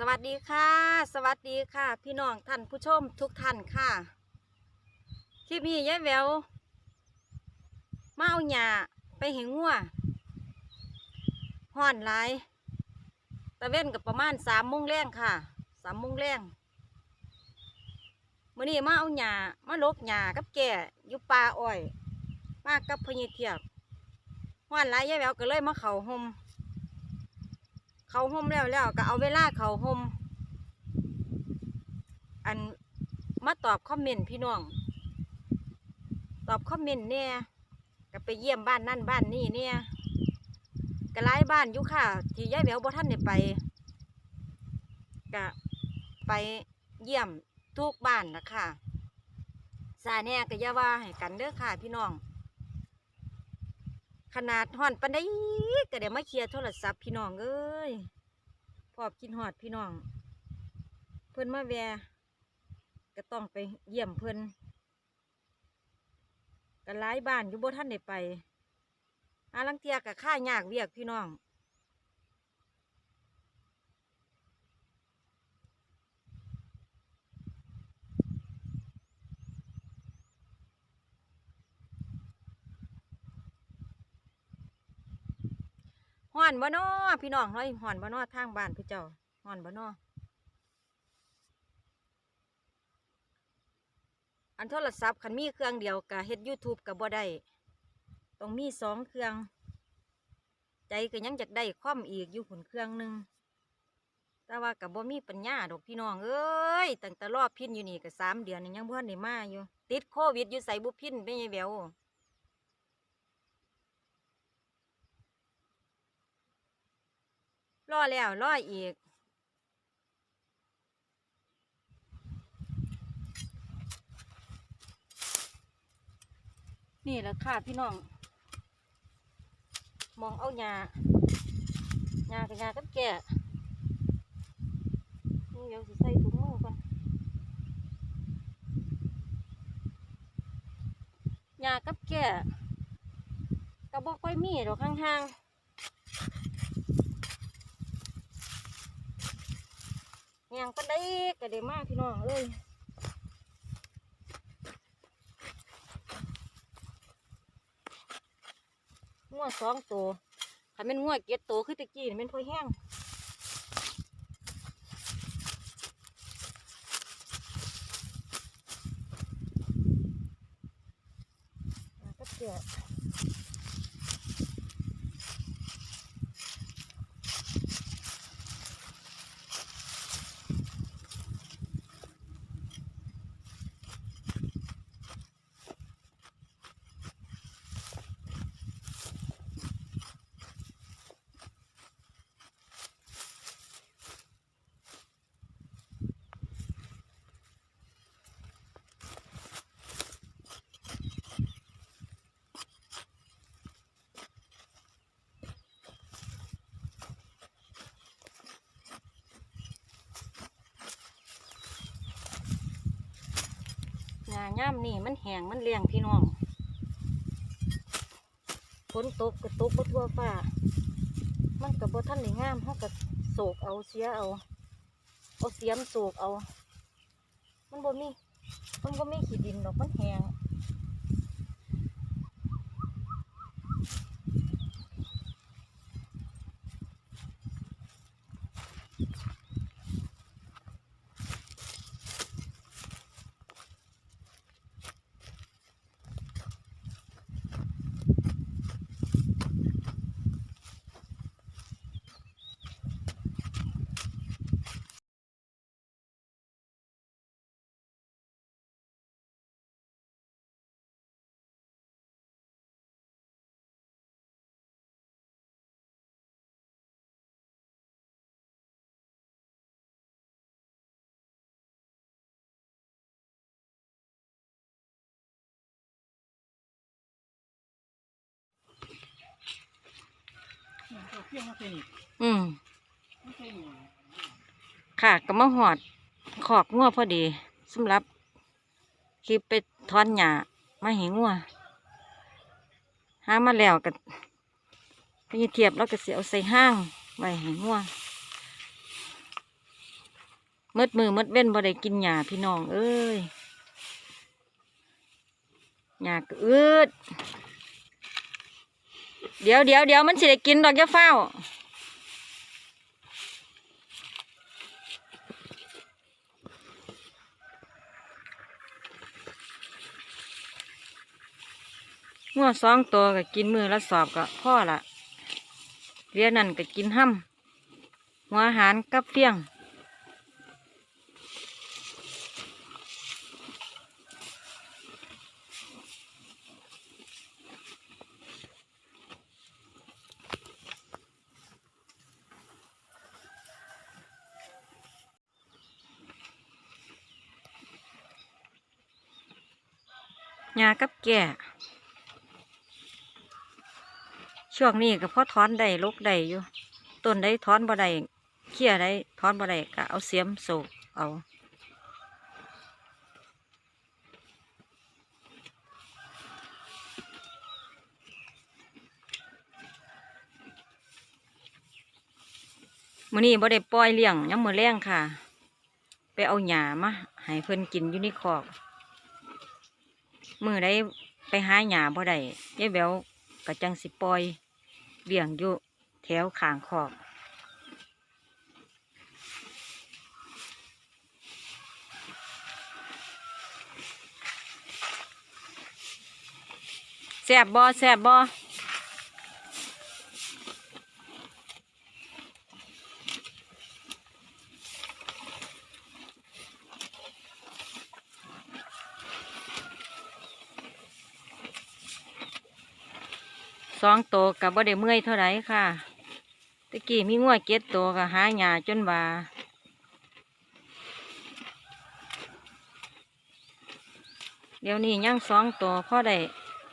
สวัสดีค่ะ สวัสดีค่ะ พี่น้องท่านผู้ชมทุกท่านค่ะ คลิปนี้ยายแววมาเอาหญ้าไปเหงงัวห่อนหลายตะเว้นกับประมาณสามโมงแรงค่ะสามโมงแรงมื่อนี้มาเอาหญ้ามาลกหญ้ากับแก่อยู่ป่าอ้อย มากับพญเทียบห่อนหลายยายแววก็เลยมาเขาห่ม เขาห่มแล้วแล้วก็เอาเวลาเขาห่มอันมาตอบคอมเมนต์พี่น้อง ตอบคอมเมนต์เนี่ยก็ไปเยี่ยมบ้านนั่นบ้านนี่เนี่ยก็หลายบ้านอยู่ค่ะ ที่ยายแหววบ่ท่านได้ไปก็ไปเยี่ยมทุกบ้านนะคะซาแน่ก็อย่าว่าให้กันเด้อค่ะพี่น้อง ขนาดห่อนปันได้ก็เดี๋ยวมาเคลียร์โทรศัพท์พี่น้องเอ้ยพอบกินหอดพี่น้อง เพื่อนมาแวะก็ต้องไปเยี่ยมเพื่อนก็หลายบ้านอยู่บ่ท่านได้ไปอาลังเทียกับข้ายากเวียกพี่น้อง ห่อนบ่นอพี่น้องเฮ้ยห่อนบ่นอทางบ้านพี่เจ้าห่อนบ่นออันโทรศัพท์คันมีเครื่องเดียวกับเฮ็ด YouTube กับบ่ได้ต้องมีสองเครื่อง ใจก็ยังอยากได้คอมอีกอยู่ผนเครื่องหนึ่งแต่ว่ากับบ่มีปัญญาดอกพี่น้องเอ้ยตั้งแต่รอบพินอยู่นี่ก็สามเดือนยังบ่ทันได้มาอยู่ ติดโควิดอยู่ใส่บุพินไม่ใช่แวว อแล้วรออีก นี่แหละค่ะพี่น้อง มองเอาหญ้าหญ้ากับหญ้ากับแก่นี่เดี๋ยวสิใส่ถุงมือก่อนหญ้ากับแก่ก็บ่ค่อยมีดอกห่างๆ ย่างปานใดก็ได้มากพี่น้องเอ้ยงัวสองตัวถ้าเป็นงัวเก็ดตัวคือตะกี้เป็นพอแห้ง ย่ำนี่มันแหงมันเลี้ยงพี่น้องฝนตกก็ตกบ่ทั่วฟ้า มันกับบท่านได้งามเขาก็โศกเอาเสียเอาเอาเสียมโศกเอา มันบ่มีมันบ่มีขี้ดินดอกมันแหง เพียงมาใส่นี่อืมไม่ใช่นี่ค่ะก็มาหอดขอกงัวพอดีสำหรับคลิปไปทอนหญ้ามาเห็นงัวหามาแล้วก็พี่เทียบแล้วก็เสียเอาใส่ห้างไว้ให้งัวมืดมือมืดเว้นบ่ได้กินหญ้าพี่น้องเอ้ยหญ้าก็อืด เดี๋ยวเดี๋ยวเดี๋ยวมันสิได้กินดอกยาเฝ้างัวสองตัวก็กินมือละสอบก็พ่อละเรียนนั่นก็กินห้ำหัวอาหารกับเฟี้ยง ยากับแก่ช่วงนี้ก็พอถอนได้ลกได้อยู่ ต้นได้ถอนบ่ได้เขี่ยได้ถอนบ่ได้ก็เอาเสียมโศกเอามื้อนี้บ่ได้ปล่อยเลี้ยงยังมือแรงค่ะ ไปเอาหญ้ามาให้เพิ่นกินอยู่ในคอก มือได้ไปหาหญ้าบ่ได้ยายแววก็จังสิปล่อยเบี่ยงอยู่แถวขางขอบแซบบ่แซบบ่ องโตวกับบ่ได้เมื่อยเท่าไรค่ะตะกี้มีงัวเก็ดโตวก็หาหญ้าจนว่าเดี๋ยวนี้ยังสองโตวพ่อได้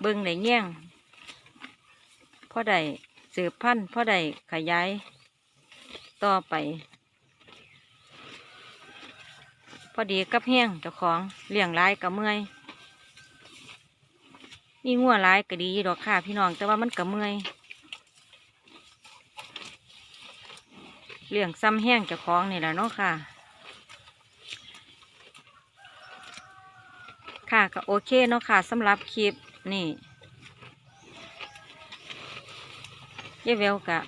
เบิ่งได้แย่งพ่อได้สืบพันธุ์พ่อได้ขยายต่อไป พอดีกับแห้งเจ้าของเลี้ยงหลายกับเมื่อย มีงัวหลายก็ดีดอกค่ะพี่น้อง แต่ว่ามันก็เมื่อยเลี้ยงซ้ำแห้งเจ้าของนี่แหละเนาะค่ะ ค่ะก็โอเคเนาะค่ะสำหรับคลิปนี่ยายแววกะ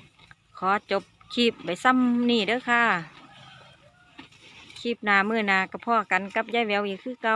ขอจบคลิปไปซ้ำนี่เด้อค่ะ คลิปนาเมื่อนาก็พ่อกันกับยายแววอีกคือเก่า